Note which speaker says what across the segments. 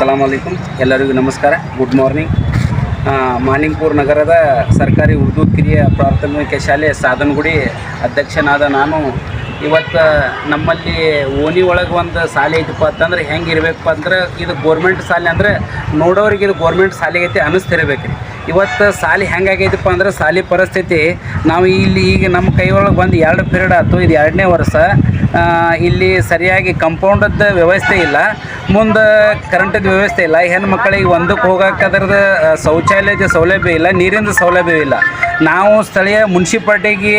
Speaker 1: ಅಸ್ಸಲಾಂ ಅಲೈಕುಮ್ ಎಲ್ಲರಿಗೂ ನಮಸ್ಕಾರ. Good morning Malingpur ನಗರದ ಸರ್ಕಾರಿ ಉರ್ದು ಕಿರಿಯ ಪ್ರಾಥಮಿಕ ಶಾಲೆ ಸಾಧನಗುಡಿ ಅಧ್ಯಕ್ಷನಾದ ನಾನು. ಇವತ್ತು ನಮ್ಮಲ್ಲಿ ಓಣಿ ಒಳಗೆ ಒಂದು ಶಾಲೆ ಐತಪ್ಪ ಅಂತಂದ್ರೆ ಹೆಂಗೆ ಇರಬೇಕಪ್ಪ ಅಂದ್ರೆ ಇದು ಗೋರ್ಮೆಂಟ್ ಶಾಲೆ ಅಂದರೆ ನೋಡೋರಿಗೆ ಇದು ಗೋರ್ಮೆಂಟ್ ಶಾಲೆ ಐತಿ ಅನ್ನಿಸ್ತಿರ್ಬೇಕು ಇವತ್ತು ಸಾಲಿ ಹೆಂಗಾಗೈತಪ್ಪ ಅಂದ್ರೆ ಶಾಲೆ ಪರಿಸ್ಥಿತಿ, ನಾವು ಇಲ್ಲಿ ಈಗ ನಮ್ಮ ಕೈ ಒಳಗೆ ಬಂದು ಎರಡು ಪೀರಿಯಡ್ ಆಯ್ತು, ಇದು ಎರಡನೇ ವರ್ಷ. ಇಲ್ಲಿ ಸರಿಯಾಗಿ ಕಂಪೌಂಡದ ವ್ಯವಸ್ಥೆ ಇಲ್ಲ. ಮುಂದೆ ಕರೆಂಟದ ವ್ಯವಸ್ಥೆ ಇಲ್ಲ. ಹೆಣ್ಣು ಮಕ್ಕಳಿಗೆ ಒಂದಕ್ಕೆ ಹೋಗಕ್ಕೆ ಅದ್ರದ್ದು ಆ, ಶೌಚಾಲಯದ ಸೌಲಭ್ಯ ಇಲ್ಲ ನೀರಿನ ಸೌಲಭ್ಯವಿಲ್ಲ ನಾವು ಸ್ಥಳೀಯ ಮುನ್ಸಿಪಾಲ್ಟಿಗೆ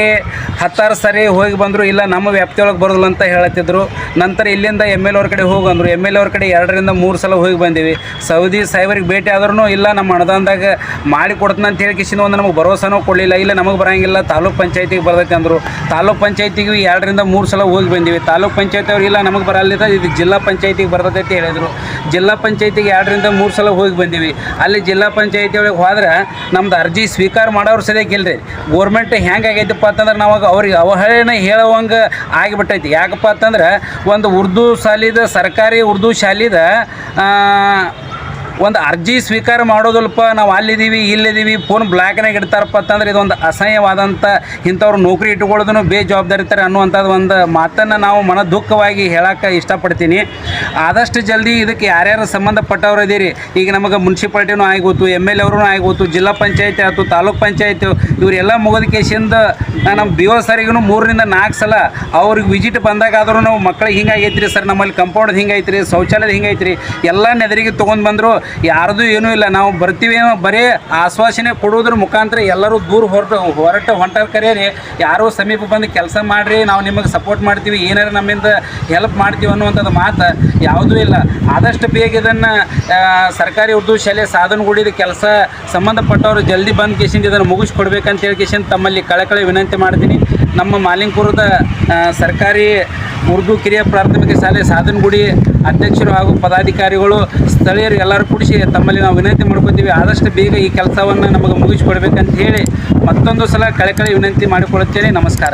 Speaker 1: ಹತ್ತಾರು ಸರಿ ಹೋಗಿ ಬಂದರು ಇಲ್ಲ ನಮ್ಮ ವ್ಯಾಪ್ತಿಯೊಳಗೆ ಬರೋದಿಲ್ಲ ಅಂತ ಹೇಳತ್ತಿದ್ರು. ನಂತರ ಇಲ್ಲಿಂದ ಎಂ ಎಲ್ ಅವ್ರ ಕಡೆ ಹೋಗಿ ಅಂದರು ಎಂ ಎಲ್ ಅವ್ರ ಕಡೆ ಎರಡರಿಂದ ಮೂರು ಸಲ ಹೋಗಿ ಬಂದೀವಿ. ಸೌದಿ ಸಾಹೇಬರಿಗೆ ಭೇಟಿ ಆದ್ರೂ ಇಲ್ಲ ನಮ್ಮ ಅನುದಾನದಾಗ ಮಾಡಿ ಕೊಡ್ತಾನೆ ಅಂತ ಹೇಳಿ ಕಿಶಿನ ಒಂದು ನಮಗೆ ಭರವಸೆನೂ ಕೊಡಲಿಲ್ಲ. ಇಲ್ಲ ನಮಗೆ ಬರಂಗಿಲ್ಲ ತಾಲೂಕ್ ಪಂಚಾಯತಿಗೆ ಬರ್ಬೇಕಂದ್ರು. ತಾಲೂಕ್ ಪಂಚಾಯತಿಗೆ ಎರಡರಿಂದ ಮೂರು ಸಲ ಹೋಗಿ ತಾಲೂಕ್ ಪಂಚಾಯತಿ ಅವ್ರು, ಇಲ್ಲ, ನಮಗೆ ಬರಲಿಲ್ಲ ಇದು ಜಿಲ್ಲಾ ಪಂಚಾಯತಿಗೆ ಬರ್ತೈತೆ, ಹೇಳಿದರು. ಜಿಲ್ಲಾ ಪಂಚಾಯತಿಗೆ ಎರಡರಿಂದ ಮೂರು ಸಲ ಹೋಗಿ ಬಂದೀವಿ. ಅಲ್ಲಿ ಜಿಲ್ಲಾ ಪಂಚಾಯತಿ ಒಳಗೆ ಹೋದ್ರೆ ನಮ್ದು ಅರ್ಜಿ ಸ್ವೀಕಾರ ಮಾಡೋರು ಸರಿಯಾಗಿ ಇಲ್ಲರಿ ಗೋರ್ಮೆಂಟ್ ಹೆಂಗೆ ಆಗೈತಪ್ಪ ಅಂತಂದ್ರೆ ನಾವಾಗ ಅವ್ರಿಗೆ ಅವಹೇಳನ ಹೇಳುವಂಗೆ ಆಗಿಬಿಟ್ಟೈತಿ. ಯಾಕಪ್ಪ ಅಂತಂದ್ರೆ, ಒಂದು ಉರ್ದು ಶಾಲಿದ, ಸರ್ಕಾರಿ ಉರ್ದು ಶಾಲಿದ ಒಂದು ಅರ್ಜಿ ಸ್ವೀಕಾರ ಮಾಡೋದಲ್ಪ ನಾವು ಅಲ್ಲಿದ್ದೀವಿ, ಇಲ್ಲಿದ್ದೀವಿ ಫೋನ್ ಬ್ಲ್ಯಾಕ್ನಾಗ ಇಡ್ತಾರಪ್ಪ ಅಂತಂದ್ರೆ ಇದೊಂದು ಅಸಹ್ಯವಾದಂಥ ಇಂಥವ್ರು ನೌಕರಿ ಇಟ್ಕೊಳ್ಳೋದನ್ನು ಬೇಜವಾಬ್ದಾರಿತಾರೆ ಅನ್ನುವಂಥದ್ದು ಒಂದು ಮಾತನ್ನು ನಾವು ಮನ ದುಃಖವಾಗಿ ಹೇಳೋಕ್ಕೆ ಇಷ್ಟಪಡ್ತೀನಿ. ಆದಷ್ಟು ಜಲ್ದಿ ಇದಕ್ಕೆ ಯಾರ್ಯಾರು ಸಂಬಂಧಪಟ್ಟವ್ರು ಇದೀರಿ ಈಗ ನಮಗೆ ಮುನ್ಸಿಪಾಲ್ಟಿನೂ ಆಗೋತು ಎಂ ಎಲ್ ಎವ್ರೂ ಆಗೋತು ಜಿಲ್ಲಾ ಪಂಚಾಯತಿ ಆಯಿತು, ತಾಲೂಕು ಪಂಚಾಯತಿ, ಇವರೆಲ್ಲ ಮುಗಿದ ಕೇಸಿಂದ ನಮ್ಮ ಬಿ ಓ ಸರಿಗೂ ಮೂರರಿಂದ ನಾಲ್ಕು ಸಲ ಅವ್ರಿಗೆ ವಿಸಿಟ್ ಬಂದಾಗ ಮಕ್ಕಳಿಗೆ ನಾವು ಮಕ್ಳಿಗೆ ಹಿಂಗಾಗೈತ್ರಿ ಸರ್, ನಮ್ಮಲ್ಲಿ ಕಂಪೌಂಡ್ ಹಿಂಗೈತ್ರಿ ಶೌಚಾಲಯದ ಹಿಂಗೈತ್ರಿ ಎಲ್ಲ ನೆದರಿಗೆ ತೊಗೊಂಡು ಬಂದರು. ಯಾರ್ದು ಏನೂ ಇಲ್ಲ. ನಾವು ಬರ್ತೀವಿ ಬರೀ ಆಶ್ವಾಸನೆ ಕೊಡೋದ್ರ ಮುಖಾಂತರ ಎಲ್ಲರೂ ದೂರ ಹೊರಟು ಹೊರಟು ಹೊಂಟಾರ ಕರೆಯರಿ. ಯಾರೋ ಸಮೀಪ ಬಂದು ಕೆಲಸ ಮಾಡಿರಿ, ನಾವು ನಿಮಗೆ ಸಪೋರ್ಟ್ ಮಾಡ್ತೀವಿ. ಏನಾರ ನಮ್ಮಿಂದ ಹೆಲ್ಪ್ ಮಾಡ್ತೀವಿ ಅನ್ನುವಂಥದ್ದು ಮಾತು ಯಾವುದೂ ಇಲ್ಲ. ಆದಷ್ಟು ಬೇಗ ಇದನ್ನು ಸರ್ಕಾರಿ ಉರ್ದು ಶಾಲೆ ಸಾಧನಗೂಡಿದ ಕೆಲಸ ಸಂಬಂಧಪಟ್ಟವರು ಜಲ್ದಿ ಬಂದು ಕೇಸಿಂದ ಇದನ್ನು ಮುಗಿಸ್ಕೊಡ್ಬೇಕಂತ ಹೇಳಿ ಕೇಸಿಂದ ತಮ್ಮಲ್ಲಿ ಕಳಕಳಿ ವಿನಂತಿ ಮಾಡ್ತೀನಿ. ನಮ್ಮ ಮಾಲಿಂಗ್ಪುರದ ಸರ್ಕಾರಿ ಉರ್ದು ಕಿರಿಯ ಪ್ರಾಥಮಿಕ ಶಾಲೆ ಸಾಧನಗುಡಿ ಅಧ್ಯಕ್ಷರು ಹಾಗೂ ಪದಾಧಿಕಾರಿಗಳು ಸ್ಥಳೀಯರು ಎಲ್ಲರೂ ಕೂಡಿಸಿ ತಮ್ಮಲ್ಲಿ ನಾವು ವಿನಂತಿ ಮಾಡ್ಕೊತೀವಿ. ಆದಷ್ಟು ಬೇಗ ಈ ಕೆಲಸವನ್ನು ನಮಗೆ ಮುಗಿಸ್ಕೊಡ್ಬೇಕಂತ ಹೇಳಿ ಮತ್ತೊಂದು ಸಲ ಕಳಕಳಿ ವಿನಂತಿ ಮಾಡಿಕೊಳ್ಳುತ್ತೇನೆ. ನಮಸ್ಕಾರ.